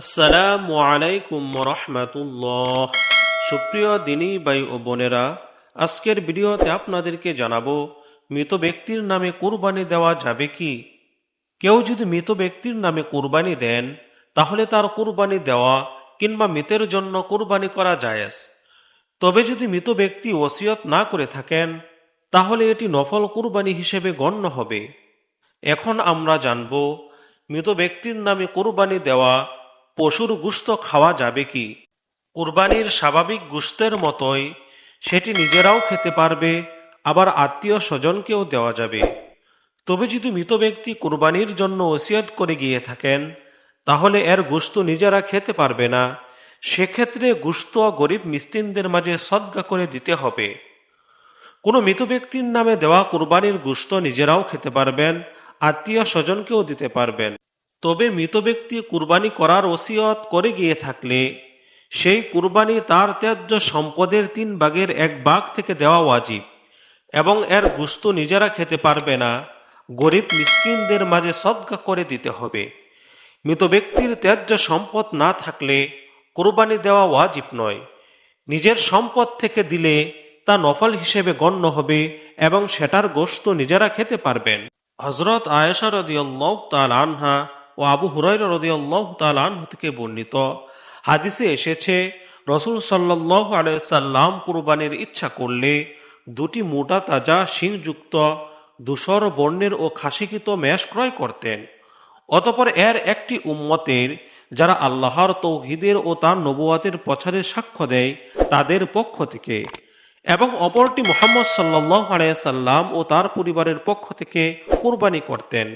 আসসালামু আলাইকুম রহমতুল্লাহ। সুপ্রিয় দিনী ভাই ও বোনেরা, আজকের ভিডিওতে আপনাদেরকে জানাব, মৃত ব্যক্তির নামে কুরবানি দেওয়া যাবে কি? কেউ যদি মৃত ব্যক্তির নামে কুরবানি দেন, তাহলে তার কুরবানি দেওয়া কিংবা মৃতের জন্য কুরবানি করা জায়েজ। তবে যদি মৃত ব্যক্তি ওসিয়ত না করে থাকেন, তাহলে এটি নফল কুরবানি হিসেবে গণ্য হবে। এখন আমরা জানব, মৃত ব্যক্তির নামে কুরবানি দেওয়া পশুর গুস্ত খাওয়া যাবে কি? কুরবানির স্বাভাবিক গুস্তের মতোই সেটি নিজেরাও খেতে পারবে, আবার আত্মীয় স্বজনকেও দেওয়া যাবে। তবে যদি মৃত ব্যক্তি কুরবানির জন্য ওসিয়ত করে গিয়ে থাকেন, তাহলে এর গুস্ত নিজেরা খেতে পারবে না। সেক্ষেত্রে গুস্ত গরিব মিস্তিনদের মাঝে সদ্গা করে দিতে হবে। কোনো মৃত ব্যক্তির নামে দেওয়া কুরবানির গুস্ত নিজেরাও খেতে পারবেন, আত্মীয় স্বজনকেও দিতে পারবেন। তবে মৃত ব্যক্তি কুরবানি করার ওসিয়ত করে গিয়ে থাকলে, সেই কুরবানি তার ত্যায্য সম্পদের তিন ভাগের এক ভাগ থেকে দেওয়া ওয়াজিব এবং এর গুস্ত নিজেরা খেতে পারবে না। গরিব মিসকিনদের মাঝে সদকা করে দিতে হবে। মৃত ব্যক্তির ত্যায্য সম্পদ না থাকলে কোরবানি দেওয়া ওয়াজিব নয়। নিজের সম্পদ থেকে দিলে তা নফল হিসেবে গণ্য হবে এবং সেটার গোস্ত নিজেরা খেতে পারবেন। হজরত আয়েশা রদিয়াল্লাহ তাল আনহা ও আবু হুরাইরা রদিয়াল্লাহ তাল আনহু থেকে বর্ণিত। হাদিসে এসেছে, রসুল সাল্লাহ আলাইসাল্লাম কুরবানির ইচ্ছা করলে দুটি মোটা তাজা শিংযুক্ত ধূসর বর্ণের ও খাসিকৃত মেষ ক্রয় করতেন। অতপর এর একটি উম্মতের যারা আল্লাহর তৌহিদের ও তার নবুয়াতের প্রচারে সাক্ষ্য দেয়, তাদের পক্ষ থেকে এবং অপরটি মোহাম্মদ সাল্লাহ আলাইসাল্লাম ও তার পরিবারের পক্ষ থেকে কুরবানি করতেন।